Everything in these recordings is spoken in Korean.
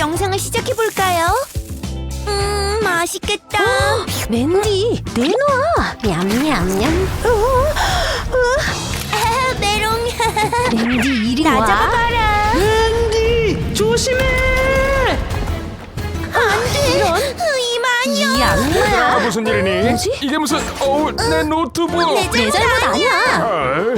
영상을 시작해 볼까요? 음, 맛있겠다. 맨디 내놔 냠냠냠 아, 메롱. 맨디 이리 나 와 잡아봐라. 앤디 조심해. 이런. 이만요. 이 악마야 무슨 일이니? 뭐지? 이게 무슨 어우 내 노트북 내 잘못 아니야 어,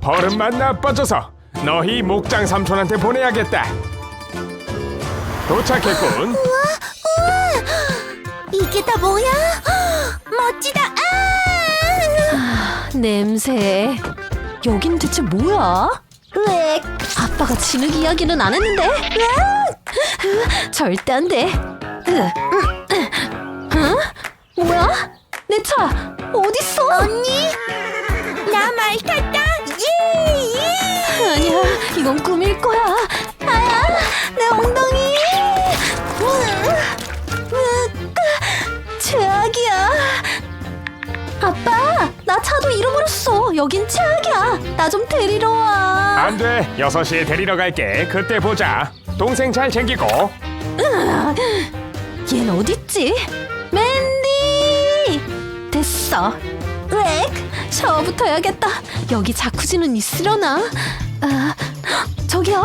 버릇만 나빠져서 너희 목장 삼촌한테 보내야겠다 도착했군 이게 다 뭐야? 멋지다. 아! 냄새 여긴 대체 뭐야? 으악 아빠가 진흙 이야기는 안 했는데 으악! 절대 안돼 어? 뭐야? 내 차 어딨어? 언니, 나 말 탔다. 예! 예! 아니야 이건 꿈일 거야 아야 내 엉덩이 아빠 나 차도 잃어버렸어. 여긴 최악이야. 나 좀 데리러 와. 안 돼. 6시에 데리러 갈게. 그때 보자. 동생 잘 챙기고. 얜 어딨지? 맨디! 됐어. 왜? 샤워부터 해야겠다. 여기 자쿠지는 있으려나? 아, 저기요.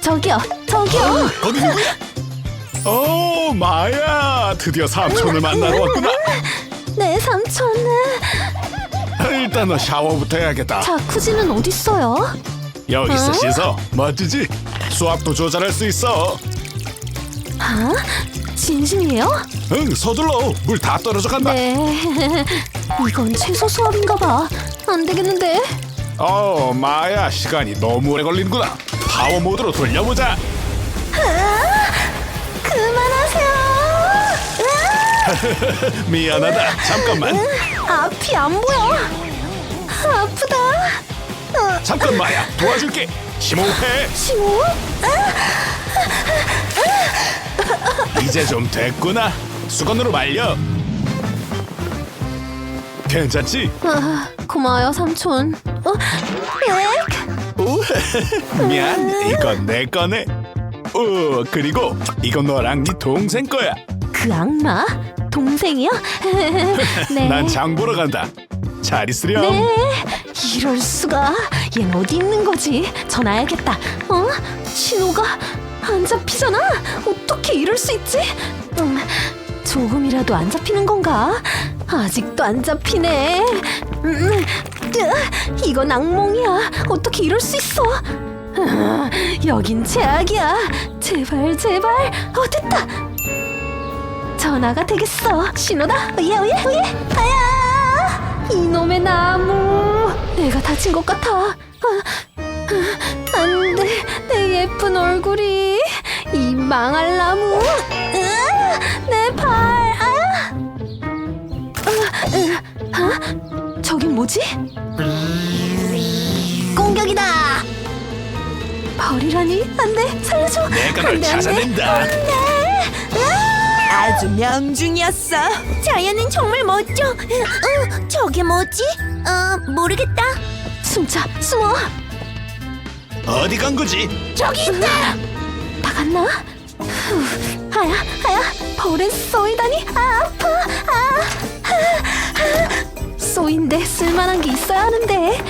저기요. 저기요. 거기 누구야? 오 마야. 드디어 삼촌을 만나러 왔구나. 내 삼촌은? 일단 너 샤워부터 해야겠다. 자쿠지는 어딨어요? 여기서 어? 씻어. 멋지지? 수압도 조절할 수 있어. 아? 진심이에요? 응 서둘러. 물 다 떨어져 간다. 네. 이건 최소 수업인가 봐안 되겠는데? 어 마야 시간이 너무 오래 걸리는구나. 파워 모드로 돌려보자 미안하다. 잠깐만. 앞이 안 보여. 아프다. 잠깐 마야. 도와줄게. 심호흡해. 심호? 이제 좀 됐구나. 수건으로 말려. 괜찮지? 아, 고마워요 삼촌. 어? 엑? 오, 미안. 이건 내 거네. 오 그리고 이건 너랑 네 동생 거야 그 악마? 동생이요? 네. 난 장 보러 간다 잘 있으렴 네. 이럴 수가. 얜 어디 있는 거지? 전화해야겠다. 어? 신호가 안 잡히잖아. 어떻게 이럴 수 있지? 음, 조금이라도 안 잡히는 건가? 아직도 안 잡히네. 음, 으, 이건 악몽이야. 어떻게 이럴 수 있어? 아, 여긴 최악이야. 제발 제발. 어 됐다. 전화가 되겠어. 신호다. 오예 오예 오예. 아야. 이놈의 나무. 내가 다친 것 같아. 아, 아, 안 돼. 내 예쁜 얼굴이. 이 망할 나무. 으아, 내 발. 아. 아, 으, 아? 저긴 뭐지? 공격이다. 벌이라니? 안 돼. 살려줘. 내가 널 안 돼, 안 돼. 찾아낸다 아주 명중이었어. 자연은 정말 멋져. 어, 저게 뭐지? 어, 모르겠다. 숨자. 숨어. 어디 간 거지? 저기 있다. 나갔나? 후, 아야, 아야, 벌에 쏘이다니, 아, 아파, 아, 아, 아. 쏘인데 쓸만한 게 있어야 하는데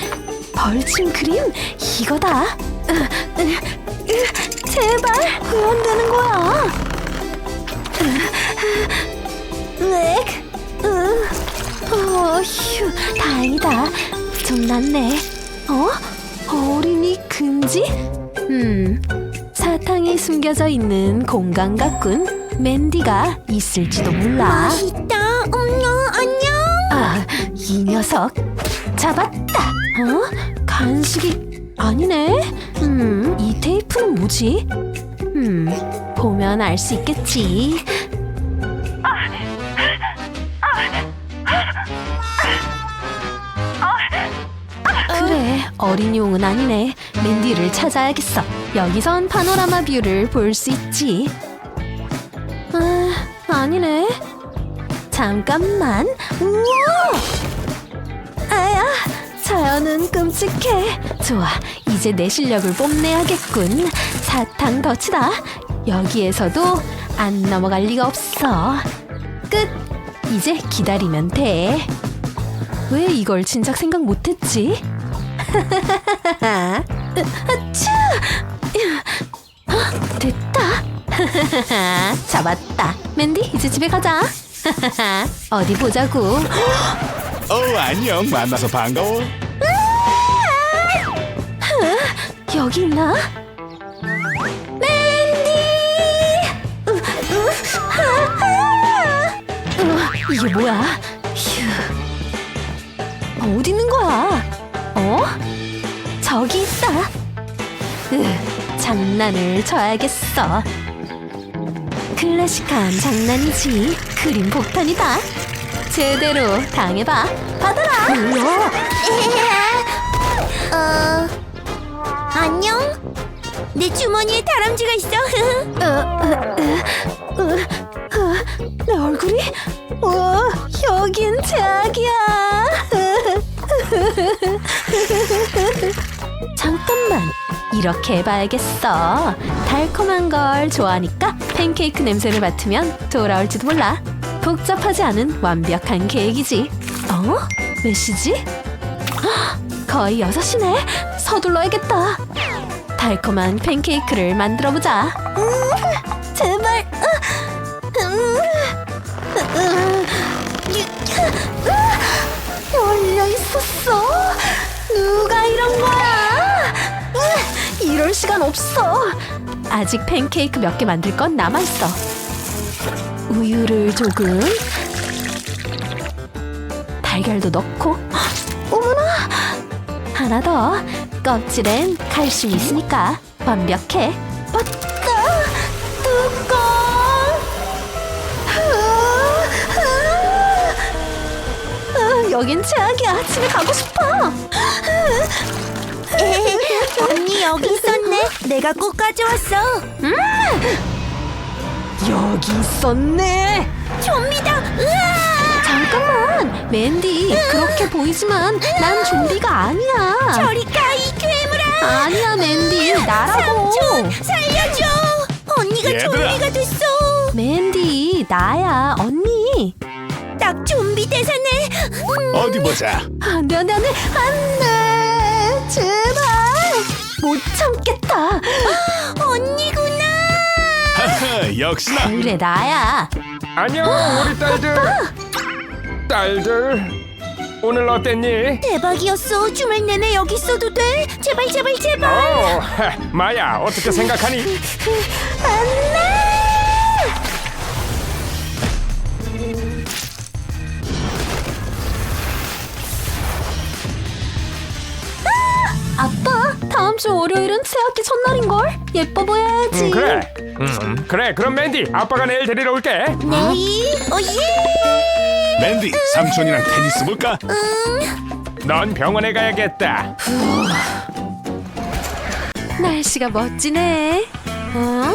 벌침 그림 이거다. 으, 으, 으, 제발 왜안 되는 거야? 으, 으, 어, 휴, 다행이다. 좀 낫네. 어? 어린이 금지? 음, 사탕이 숨겨져 있는 공간 같군. 맨디가 있을지도 몰라. 맛있다. 음, 어, 안녕. 아, 이 녀석 잡았다. 어? 간식이 아니네. 음, 이 테이프는 뭐지? 음, 보면 알 수 있겠지. 어린이용은 아니네. 맨디를 찾아야겠어. 여기선 파노라마 뷰를 볼 수 있지. 아, 아니네. 잠깐만. 우와! 아야, 자연은 끔찍해. 좋아, 이제 내 실력을 뽐내야겠군. 사탕 덫이다. 여기에서도 안 넘어갈 리가 없어. 끝. 이제 기다리면 돼. 왜 이걸 진작 생각 못했지? 아차! 아, 됐다. 잡았다. 맨디, 이제 집에 가자. 어디 보자고. 어 안녕 만나서 반가워. 여기 있나? 맨디! 으, 으, 아, 아! 으, 이게 뭐야? 휴. 아, 어디 있는 거야? 어? 저기 있다. 으, 장난을 쳐야겠어. 클래식한 장난이지. 그림 폭탄이다. 제대로 당해봐. 받아라. 뭐야? 어, 안녕? 내 주머니에 다람쥐가 있어. 내 얼굴이? 와, 여긴 제약이야. 잠깐만, 이렇게 해봐야겠어. 달콤한 걸 좋아하니까 팬케이크 냄새를 맡으면 돌아올지도 몰라. 복잡하지 않은 완벽한 계획이지. 어? 몇 시지? 헉, 거의 6시네. 서둘러야겠다. 달콤한 팬케이크를 만들어보자. 제발. 열려 있었어. 누가 이런 거야? 이럴 시간 없어. 아직 팬케이크 몇 개 만들 건 남아 있어. 우유를 조금, 달걀도 넣고. 어머나, 하나 더. 껍질엔 칼슘이 있으니까 완벽해. 여긴 최악이야. 집에 가고 싶어. 언니 여기 있었네. 내가 꼭 가져왔어. 여기 있었네. 좀비다. 으아! 잠깐만, 맨디. 그렇게 보이지만 난 좀비가 아니야. 저리 가 이 괴물아. 아니야, 맨디. 나라고. 삼촌 살려줘. 언니가 얘들아. 좀비가 됐어. 맨디, 나야, 언니. 딱. 음, 어디 보자. 안 돼, 안 돼, 안 돼, 안 돼. 제발. 못 참겠다. 언니구나. 하하, 역시나. 그래, 나야. 안녕 우리 딸들. 딸들 오늘 어땠니? 대박이었어. 주말 내내 여기 있어도 돼. 제발 제발 제발. 어, 하, 마야 어떻게 생각하니? 안돼. 주 월요일은 새학기 첫날인걸? 예뻐 보여야지. 음, 그래. 음, 그래. 그럼 맨디 아빠가 내일 데리러 올게. 내일. 오예. 맨디 삼촌이랑 테니스 볼까? 넌 병원에 가야겠다. 날씨가 멋지네. 어?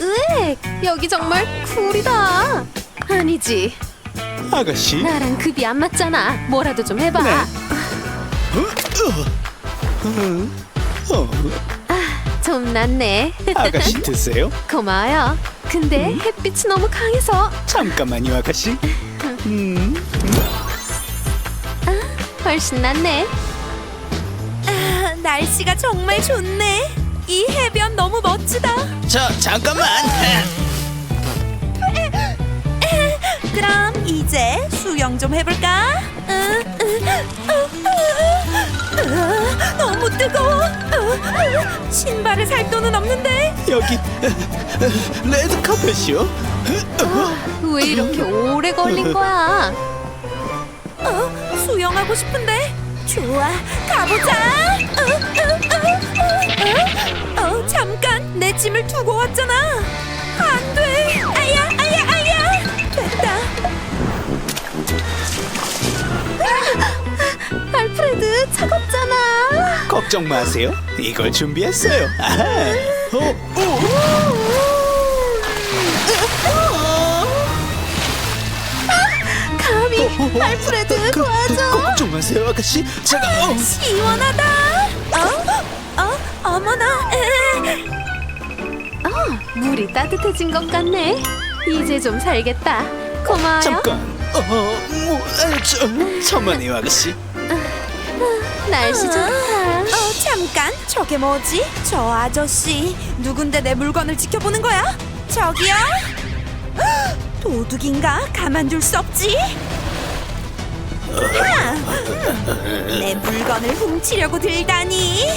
으액, 여기 정말 쿨이다. 아니지, 아가씨. 나랑 급이 안 맞잖아. 뭐라도 좀 해봐. 네. 어, 좀 낫네. 아가씨 드세요. 고마워요. 근데 햇빛이 너무 강해서 잠깐만요, 아가씨. 음, 훨씬 낫네. 아, 날씨가 정말 좋네. 이 해변 너무 멋지다. 저 잠깐만. 그럼 이제 수영 좀 해볼까? 으, 너무 뜨거워. 으, 으, 신발을 살 돈은 없는데. 여기 레드 카펫이요. 왜 이렇게 오래 걸린 거야? 어, 수영하고 싶은데. 좋아, 가보자. 으, 으, 으, 으, 으. 어, 잠깐 내 짐을 두고 왔잖아. 안 돼. 걱정 마세요. 이걸 준비했어요. 아하. 어, 감히 알프레드 그, 도와줘. 걱정 마세요, 아가씨. 제가 어. 시원하다. 어? 어? 어머나. 에. 어, 물이 따뜻해진 것 같네. 이제 좀 살겠다. 고마워요. 잠깐. 어, 뭐, 아, 저, 천만에요 아가씨. 날씨 좋다. 어, 잠깐. 저게 뭐지? 저 아저씨 누군데 내 물건을 지켜보는 거야? 저기요? 헉, 도둑인가? 가만둘 수 없지. 하! 내 물건을 훔치려고 들다니.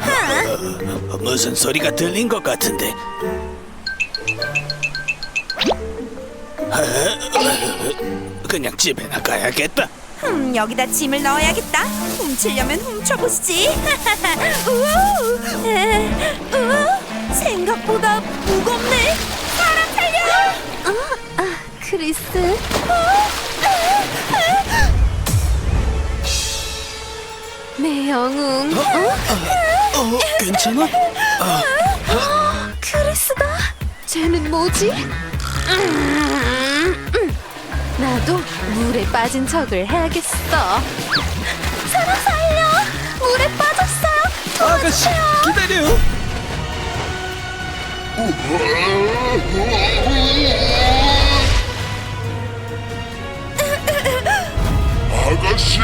하! 무슨 소리가 들린 것 같은데. 아, 그냥 집에나 가야겠다. 음, 여기다 짐을 넣어야겠다. 훔치려면 훔쳐보시지. 우와, 에, 우와, 생각보다 무겁네. 사람 살려! 아, 크리스. 내 영웅. 어? 어, 괜찮아? 크리스다. 쟤는 뭐지? 음, 음. 나도 물에 빠진 척을 해야겠어. 사람 살려! 물에 빠졌어요. 아가씨, 기다려. 아가씨!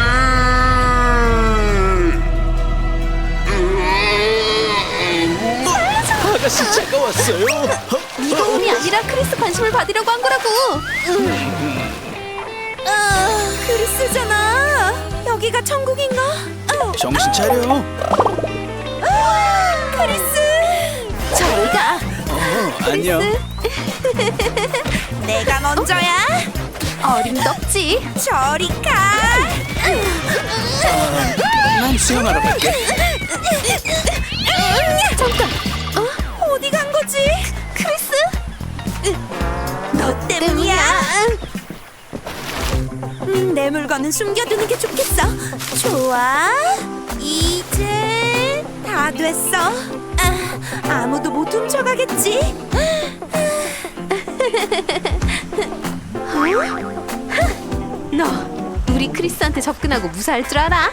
아가씨, 제가 왔어요. 네 도움이 아니라 크리스 관심을 받으려고 한 거라고. 아, 크리스잖아. 여기가 천국인가? 어, 정신 차려. 크리스. 저리 가. 어, 안녕. 내가 먼저야. 어림덥지. 저리 가. 난 수영하러 갈게. 잠깐. 어디 간 거지? 크리스. 너 때문이야. 음, 내 물건은 숨겨두는 게 좋겠어. 좋아. 이제 다 됐어. 아, 아무도 못 훔쳐가겠지. 너 우리 크리스한테 접근하고 무사할 줄 알아?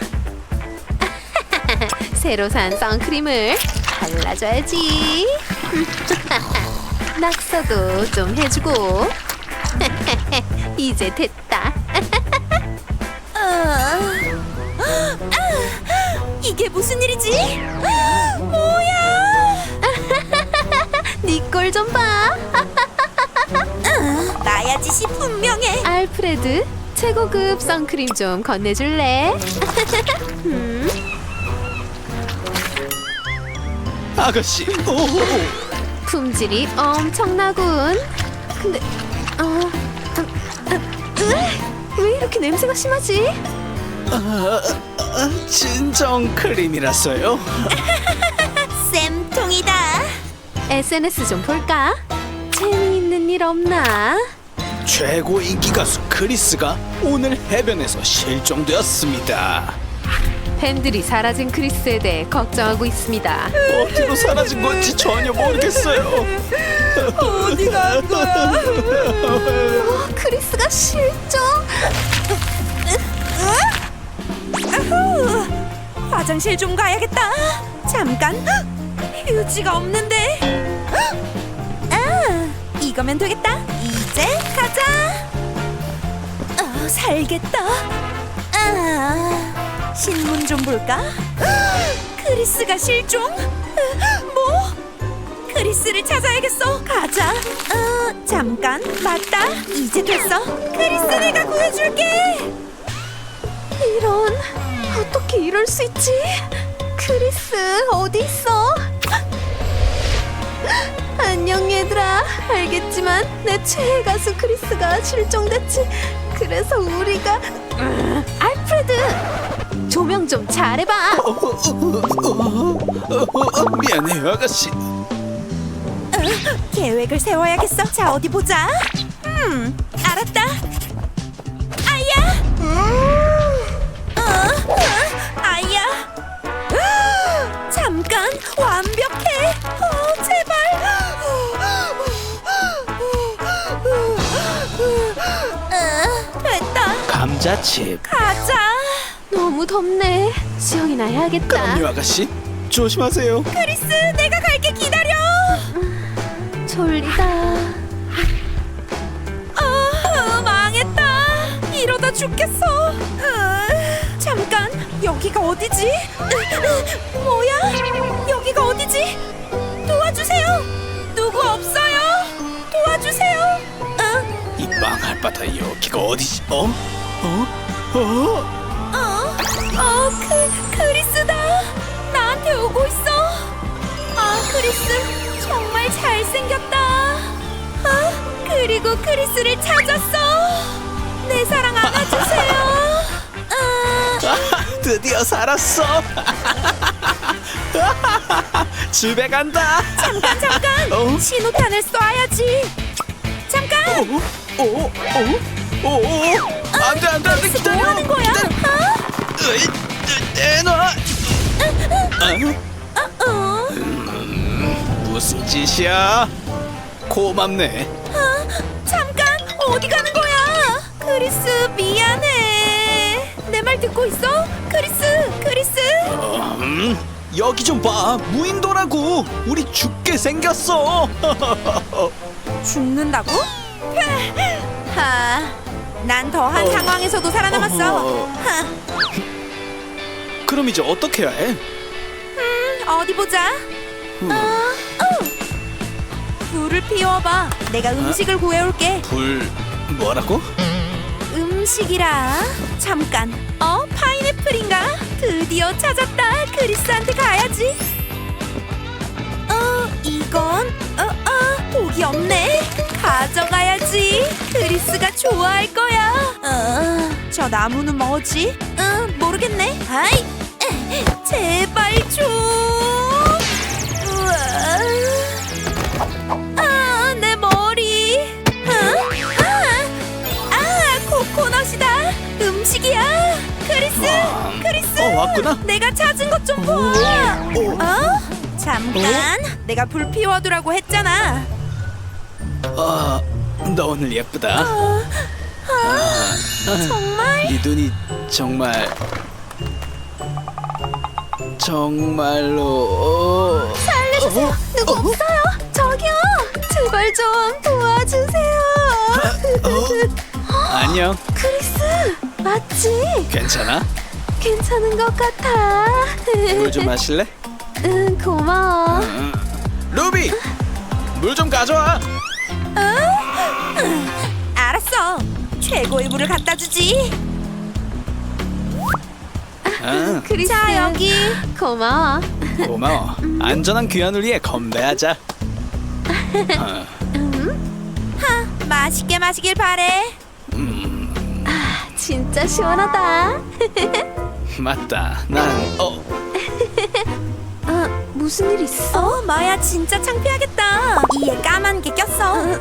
새로 산 선크림을 발라줘야지. 낙서도 좀 해주고. 이제 됐다. 이게 무슨 일이지? 뭐야? 네꼴좀 봐. 나야 짓이 분명해. 알프레드, 최고급 선크림 좀 건네줄래? 아가씨, 오, 품질이 엄청나군. 근데 어, 음, 음, 으, 왜 이렇게 냄새가 심하지? 진정 크림이라서요. 쌤통이다. SNS 좀 볼까? 재미있는 일 없나? 최고 인기 가수 크리스가 오늘 해변에서 실종되었습니다. 팬들이 사라진 크리스에 대해 걱정하고 있습니다. 어디로 사라진 건지 전혀 모르겠어요. 어디 간 거야? 어, 크리스가 실종? 아 후, 화장실 좀 가야겠다. 잠깐. 휴지가 없는데. 아, 이거면 되겠다. 이제 가자. 어, 살겠다. 아, 신문 좀 볼까? 크리스가 실종? 뭐? 크리스를 찾아야겠어. 가자. 어, 잠깐. 맞다. 이제 됐어. 크리스 내가 구해줄게. 이런 어떻게 이럴 수 있지? 크리스 어디 있어? 안녕 얘들아 알겠지만 내 최애 가수 크리스가 실종됐지 그래서 우리가 음, 알프레드 조명 좀 잘해봐 어, 어, 어, 미안해요, 아가씨. 계획을 세워야겠어. 자, 어디 보자. 음, 알았다. 아야. 잠깐, 완벽해. 어, 제발. 어, 됐다. 감자칩. 가자. 너무 덥네 수영이나 해야겠다 그럼요, 아가씨. 조심하세요. 크리스, 내가 갈게 기다려. 졸리다. 아, 망했다. 이러다 죽겠어. 으, 잠깐, 여기가 어디지? 뭐야? 바다 여기가 어디지? 어? 어? 어? 어? 어, 그 크리스다. 나한테 오고 있어. 아, 크리스 정말 잘생겼다. 아, 그리고 크리스를 찾았어. 내 사랑 안아주세요. 아, 아, 드디어 살았어. 집에 간다. 잠깐 잠깐. 어? 신호탄을 쏴야지. 잠깐. 어? 어? 어? 어? 안돼 안돼 안돼 뭐 기다려. 하는 거야? 으이, 내놔. 어? 어? 무슨 짓이야? 고맙네. 잠깐 어디 가는 거야? 크리스 미안해. 내 말 듣고 있어? 크리스 크리스. 음, 여기 좀 봐. 무인도라고. 우리 죽게 생겼어. 죽는다고? 하, 난 더한 어. 상황에서도 살아남았어. 어허. 하, 그럼 이제 어떻게 해야 해? 어디 보자. 어, 어. 불을 피워봐. 내가 음식을 구해올게. 불 뭐라고? 음식이라. 잠깐. 어, 파인애플인가? 드디어 찾았다. 크리스한테 가야지. 어, 이건 어, 어, 독이 없네. 가져가야지. 크리스가 좋아할 거야. 어, 저 나무는 뭐지? 어, 모르겠네. 아이, 에, 제발 좀. 우와. 아, 내 머리. 어? 아, 아, 코코넛이다. 음식이야. 크리스, 와. 크리스. 어, 왔구나. 내가 찾은 것 좀 봐. 오. 어? 잠깐. 내가 불 피워두라고 했잖아. 아, 너 오늘 예쁘다. 어, 아, 정말? 네 눈이 정말 정말로 살려주세요. 누구 없어요? 저기요. 제발 좀 도와주세요. 안녕. 크리스, 맞지? 괜찮아? 괜찮은 것 같아. 물 좀 마실래? 응, 고마워. 응. 루비, 물 좀 가져와. 알았어. 최고의 물을 갖다 주지. 응, 크리스, 자, 여기. 고마워. 고마워. 안전한 귀환을 위해 건배하자. 어, 하, 맛있게 마시길 바래. 진짜 시원하다. 맞다. 난 어, 아, 무슨 일 있어? 어, 마야 진짜 창피하겠다. 이에 까만 게 꼈어.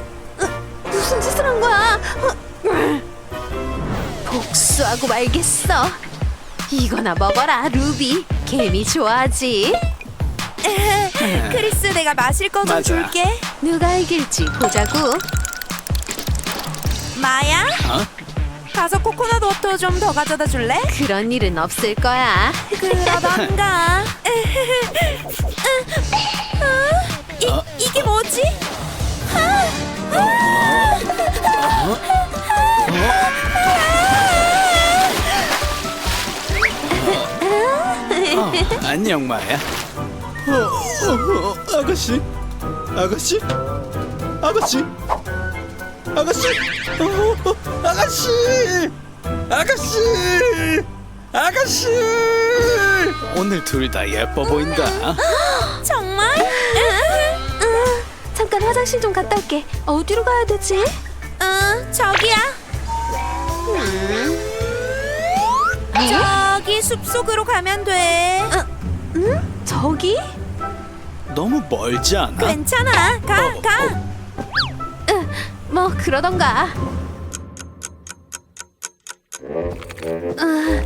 무슨 짓을 한 거야? 어, 복수하고 말겠어. 이거나 먹어라, 루비. 개미 좋아하지? 크리스, 내가 마실 거 좀 맞아. 줄게. 누가 이길지 보자고. 마야, 어? 가서 코코넛 워터 좀 더 가져다 줄래? 그런 일은 없을 거야. 그러던가. 어? 이, 어? 이게 뭐지? 어, 안녕 마야. 어, 어, 어, 아가씨, 아가씨, 아가씨, 아가씨, 어, 어, 아가씨, 아가씨, 아가씨. 오늘 둘 다 예뻐 보인다. 아, 잠깐 화장실 좀 갔다 올게. 어디로 가야 되지? 응, 저기야. 저기 숲속으로 가면 돼. 응? 저기? 너무 멀지 않아? 괜찮아. 가, 어, 가. 뭐 그러던가. 아,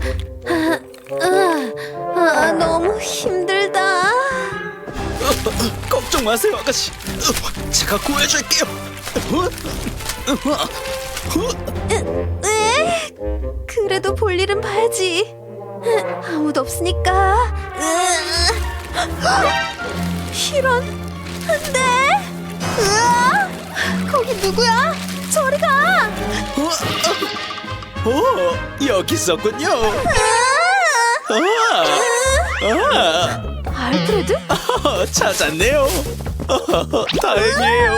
걱정 마세요, 아가씨. 어, 제가 구해줄게요. 어? 어? 에? 그래도 볼 일은 봐야지. 아무도 없으니까. 으, 이런, 안 돼. 으아! 누구야? 저리 가! 오, 여기 있었군요. 아, 아, 알프레드? 아, 찾았네요. 다행이에요.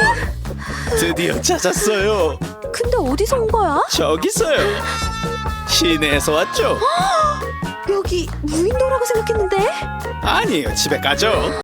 드디어 찾았어요. 근데 어디서 온 거야? 저기 있어요. 시내에서 왔죠? 여기 무인도라고 생각했는데 아니에요. 집에 가죠.